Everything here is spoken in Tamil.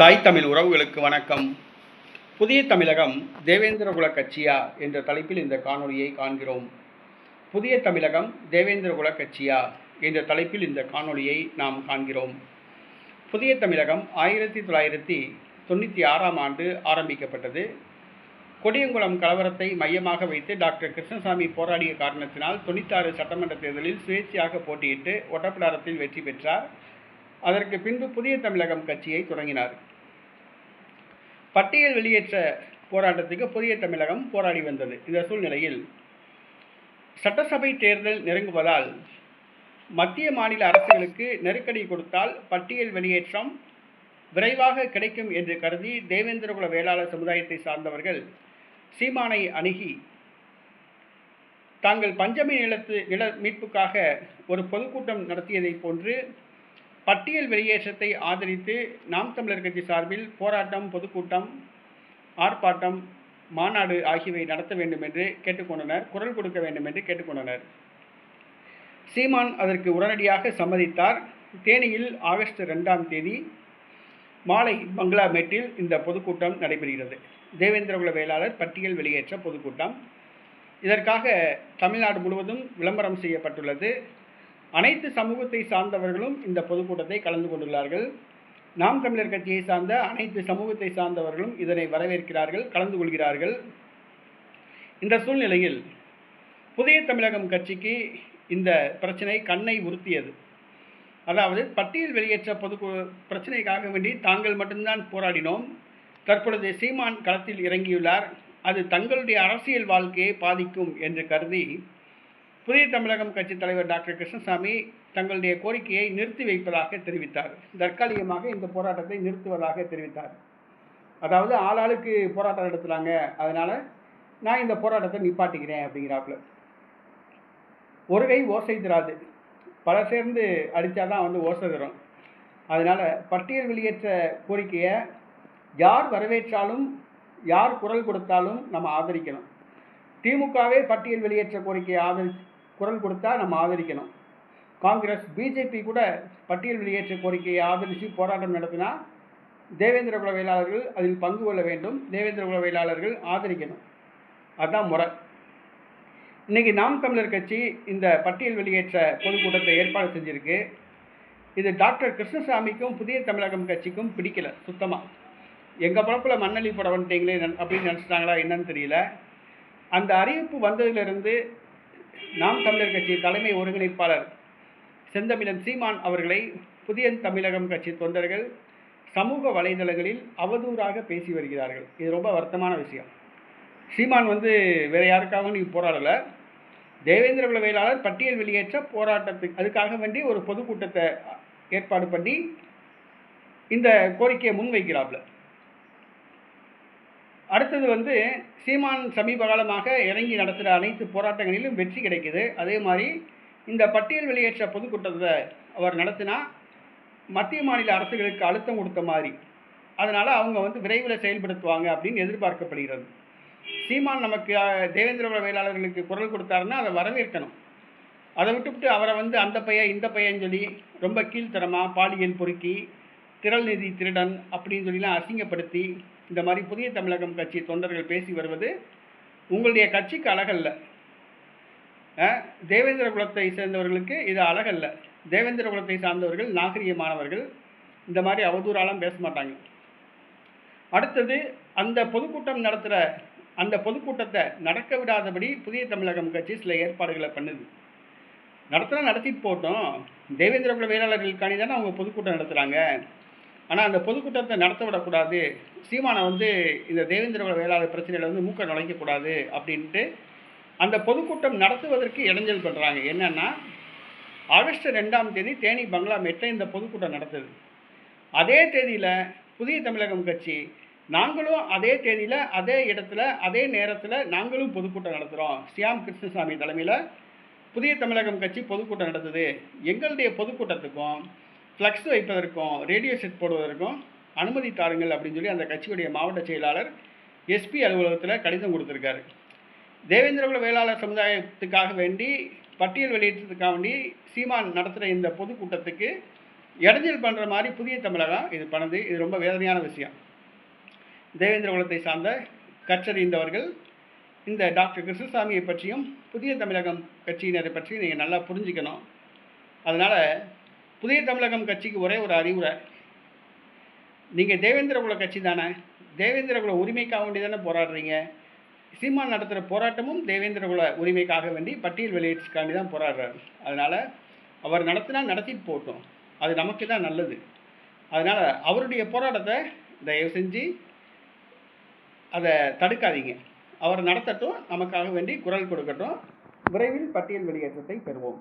தாய் தமிழ் உறவுகளுக்கு வணக்கம். புதிய தமிழகம் தேவேந்திரகுல கட்சியா என்ற தலைப்பில் இந்த காணொளியை காண்கிறோம். புதிய தமிழகம் தேவேந்திரகுல கட்சியா என்ற தலைப்பில் இந்த காணொளியை நாம் காண்கிறோம். புதிய தமிழகம் ஆயிரத்தி தொள்ளாயிரத்தி தொண்ணூற்றி ஆறாம் ஆண்டு ஆரம்பிக்கப்பட்டது. கொடியங்குளம் கலவரத்தை மையமாக வைத்து டாக்டர் கிருஷ்ணசாமி போராடிய காரணத்தினால் தொண்ணூற்றாறு சட்டமன்ற தேர்தலில் சுயேட்சையாக போட்டியிட்டு ஒட்டப்பிடாரத்தில் வெற்றி பெற்றார். அதற்கு பின்பு புதிய தமிழகம் கட்சியை தொடங்கினார். பட்டியல் வெளியேற்ற போராட்டத்துக்கு புதிய தமிழகம் போராடி வந்தது. இந்த சூழ்நிலையில் சட்டசபை தேர்தல் நெருங்குவதால் மத்திய மாநில அரசுகளுக்கு நெருக்கடி கொடுத்தால் பட்டியல் வெளியேற்றம் விரைவாக கிடைக்கும் என்று கருதி தேவேந்திரகுல வேளாளர் சமுதாயத்தை சார்ந்தவர்கள் சீமானை அணுகி தாங்கள் பஞ்சமி நிலத்து நில மீட்புக்காக ஒரு பொதுக்கூட்டம் நடத்தியதைப் போன்று பட்டியல் வெளியேற்றத்தை ஆதரித்து நாம் தமிழர் கட்சி சார்பில் போராட்டம் பொதுக்கூட்டம் ஆர்ப்பாட்டம் மாநாடு ஆகியவை நடத்த வேண்டும் என்று கேட்டுக்கொண்டனர் குரல் கொடுக்க வேண்டும் என்று கேட்டுக்கொண்டனர். சீமான் அதற்கு உடனடியாக சம்மதித்தார். தேனியில் ஆகஸ்ட் ரெண்டாம் தேதி மாலை பங்களாமேட்டில் இந்த பொதுக்கூட்டம் நடைபெறுகிறது. தேவேந்திரகுல வேளாளர் பட்டியல் வெளியேற்ற பொதுக்கூட்டம். இதற்காக தமிழ்நாடு முழுவதும் விளம்பரம் செய்யப்பட்டுள்ளது. அனைத்து சமூகத்தை சார்ந்தவர்களும் இந்த பொதுக்கூட்டத்தை கலந்து கொண்டுள்ளார்கள். நாம் தமிழர் கட்சியை சார்ந்த அனைத்து சமூகத்தை சார்ந்தவர்களும் இதனை வரவேற்கிறார்கள் கலந்து கொள்கிறார்கள். இந்த சூழ்நிலையில் புதிய தமிழகம் கட்சிக்கு இந்த பிரச்சனை கண்ணை உறுத்தியது. அதாவது பட்டியல் வெளியேற்ற பொது பிரச்சனைக்காக வேண்டி தாங்கள் மட்டும்தான் போராடினோம். தற்பொழுது சீமான் களத்தில் இறங்கியுள்ளார். அது தங்களுடைய அரசியல் வாழ்க்கையை பாதிக்கும் என்று கருதி புதிய தமிழகம் கட்சி தலைவர் டாக்டர் கிருஷ்ணசாமி தங்களுடைய கோரிக்கையை நிறுத்தி வைப்பதாக தெரிவித்தார். தற்காலிகமாக இந்த போராட்டத்தை நிறுத்துவதாக தெரிவித்தார். அதாவது ஆளாளுக்கு போராட்டம் நடத்துகிறாங்க அதனால் நான் இந்த போராட்டத்தை நிப்பாட்டிக்கிறேன் அப்படிங்கிறாப்புல. ஒரு கை ஓசை தராது. பலர் சேர்ந்து அடித்தாதான் வந்து ஓசை தரும். அதனால் பட்டியல் வெளியேற்ற கோரிக்கையை யார் வரவேற்றாலும் யார் குரல் கொடுத்தாலும் நம்ம ஆதரிக்கணும். திமுகவே பட்டியல் வெளியேற்ற கோரிக்கையை ஆதரி குரல் கொடுத்தா நம்ம ஆதரிக்கணும். காங்கிரஸ் பிஜேபி கூட பட்டியல் வெளியேற்ற கோரிக்கையை ஆதரித்து போராட்டம் நடத்தினா தேவேந்திர குலவையாளர்கள் அதில் பங்கு கொள்ள வேண்டும். தேவேந்திர குலவையாளர்கள் ஆதரிக்கணும். அதுதான் முறை. இன்னைக்கு நாம் தமிழர் கட்சி இந்த பட்டியல் வெளியேற்ற பொதுக்கூட்டத்தை ஏற்பாடு செஞ்சுருக்கு. இது டாக்டர் கிருஷ்ணசாமிக்கும் புதிய தமிழகம் கட்சிக்கும் பிடிக்கல சுத்தமாக எங்கள் பழப்பில் மண்ணளி படம் வந்துட்டீங்களே நன்- அப்படின்னு நினச்சிட்டாங்களா என்னன்னு தெரியல. அந்த அறிவிப்பு வந்ததிலிருந்து நாம் தமிழர் கட்சி தலைமை ஒருங்கிணைப்பாளர் செந்தமிழன் சீமான் அவர்களை புதிய தமிழகம் கட்சி தொண்டர்கள் சமூக வலைதளங்களில் அவதூறாக பேசி வருகிறார்கள். இது ரொம்ப வருத்தமான விஷயம். சீமான் வந்து வேறு யாருக்காகவும் நீ போராடலை. தேவேந்திர குல வேளாளர் பட்டியல் வெளியேற்ற போராட்டத்துக்கு அதுக்காக வேண்டி ஒரு பொதுக்கூட்டத்தை ஏற்பாடு பண்ணி இந்த கோரிக்கையை முன்வைக்கிறாப்ல. அடுத்தது வந்து சீமான் சமீப காலமாக இறங்கி நடத்துகிற அனைத்து போராட்டங்களிலும் வெற்றி கிடைக்குது. அதே மாதிரி இந்த பட்டியல் வெளியேற்ற பொதுக்கூட்டத்தை அவர் நடத்தினா மத்திய மாநில அரசுகளுக்கு அழுத்தம் கொடுத்த மாதிரி. அதனால் அவங்க வந்து விரைவில் செயல்படுத்துவாங்க அப்படின்னு எதிர்பார்க்கப்படுகிறது. சீமான் நமக்கு தேவேந்திரபுர தேவேந்திர வேளாளர்களுக்கு குரல் கொடுத்தாருன்னா அதை வரவேற்கணும். அதை விட்டுவிட்டு அவரை வந்து அந்த பையன் இந்த பையன் சொல்லி ரொம்ப கீழ்த்தரமாக பாலியல் பொறுக்கி திரள் நிதி திருடன் அப்படின்னு சொல்லிலாம் அசிங்கப்படுத்தி இந்த மாதிரி புதிய தமிழகம் கட்சி தொண்டர்கள் பேசி வருவது உங்களுடைய கட்சிக்கு அழகல்ல. தேவேந்திர குலத்தை சேர்ந்தவர்களுக்கு இது அழகல்ல. தேவேந்திர குலத்தை சார்ந்தவர்கள் நாகரிகமானவர்கள் இந்த மாதிரி அவதூறாலாம் பேச மாட்டாங்க. அடுத்தது அந்த பொதுக்கூட்டம் நடத்துகிற அந்த பொதுக்கூட்டத்தை நடக்க விடாதபடி புதிய தமிழகம் கட்சி சில ஏற்பாடுகளை பண்ணுது. நடத்தினா நடத்திட்டு போட்டோம். தேவேந்திர குல வேளாளர்களுக்காண்டி தானே அவங்க பொதுக்கூட்டம் நடத்துகிறாங்க ஆனால் அந்த பொதுக்கூட்டத்தை நடத்த விடக்கூடாது. சீமானை வந்து இந்த தேவேந்திர வேளாண் பிரச்சனையில் வந்து மூக்க நுழைக்கக்கூடாது அப்படின்ட்டு அந்த பொதுக்கூட்டம் நடத்துவதற்கு இடைஞ்சல் பண்ணுறாங்க என்னென்னா ஆகஸ்ட் ரெண்டாம் தேதி தேனி பங்களாமேட்டில் இந்த பொதுக்கூட்டம் நடத்துது அதே தேதியில் புதிய தமிழகம் கட்சி நாங்களும் அதே தேதியில் அதே இடத்துல அதே நேரத்தில் நாங்களும் பொதுக்கூட்டம் நடத்துகிறோம் சியாம் கிருஷ்ணசாமி தலைமையில் புதிய தமிழகம் கட்சி பொதுக்கூட்டம் நடத்துது எங்களுடைய பொதுக்கூட்டத்துக்கும் ஃப்ளக்ஸ் வைப்பதற்கும் ரேடியோ செட் போடுவதற்கும் அனுமதி தாருங்கள் அப்படின்னு சொல்லி அந்த கட்சியுடைய மாவட்ட செயலாளர் எஸ்பி அலுவலகத்தில் கடிதம் கொடுத்துருக்காரு. தேவேந்திரகுல வேளாளர் சமுதாயத்துக்காக வேண்டி பட்டியல் வெளியிட்டதுக்காக வேண்டி சீமான் நடத்துகிற இந்த பொதுக்கூட்டத்துக்கு இடைஞ்சல் பண்ணுற மாதிரி புதிய தமிழகம் இது பண்ணுது இது ரொம்ப வேதனையான விஷயம். தேவேந்திர குலத்தை சார்ந்த கற்றறிந்தவர்கள் இந்த டாக்டர் கிருஷ்ணசாமியை பற்றியும் புதிய தமிழகம் கட்சியினரை பற்றியும் நீங்கள் நல்லா புரிஞ்சுக்கணும். அதனால் புதிய தமிழகம் கட்சிக்கு ஒரே ஒரு அறிவுரை. நீங்கள் தேவேந்திர குல கட்சி தானே? தேவேந்திர குல உரிமைக்காக வேண்டி தானே போராடுறீங்க? சீமான் நடத்துகிற போராட்டமும் தேவேந்திர குல உரிமைக்காக வேண்டி பட்டியல் வெளியேற்றுக்காண்டி தான் போராடுறாரு. அதனால் அவர் நடத்தினா நடத்திட்டு போகட்டும். அது நமக்கு தான் நல்லது. அதனால் அவருடைய போராட்டத்தை தயவு செஞ்சு அதை தடுக்காதீங்க. அவர் நடத்தட்டும் நமக்காக வேண்டி குரல் கொடுக்கட்டும். விரைவில் பட்டியல் வெளியேற்றத்தை பெறுவோம்.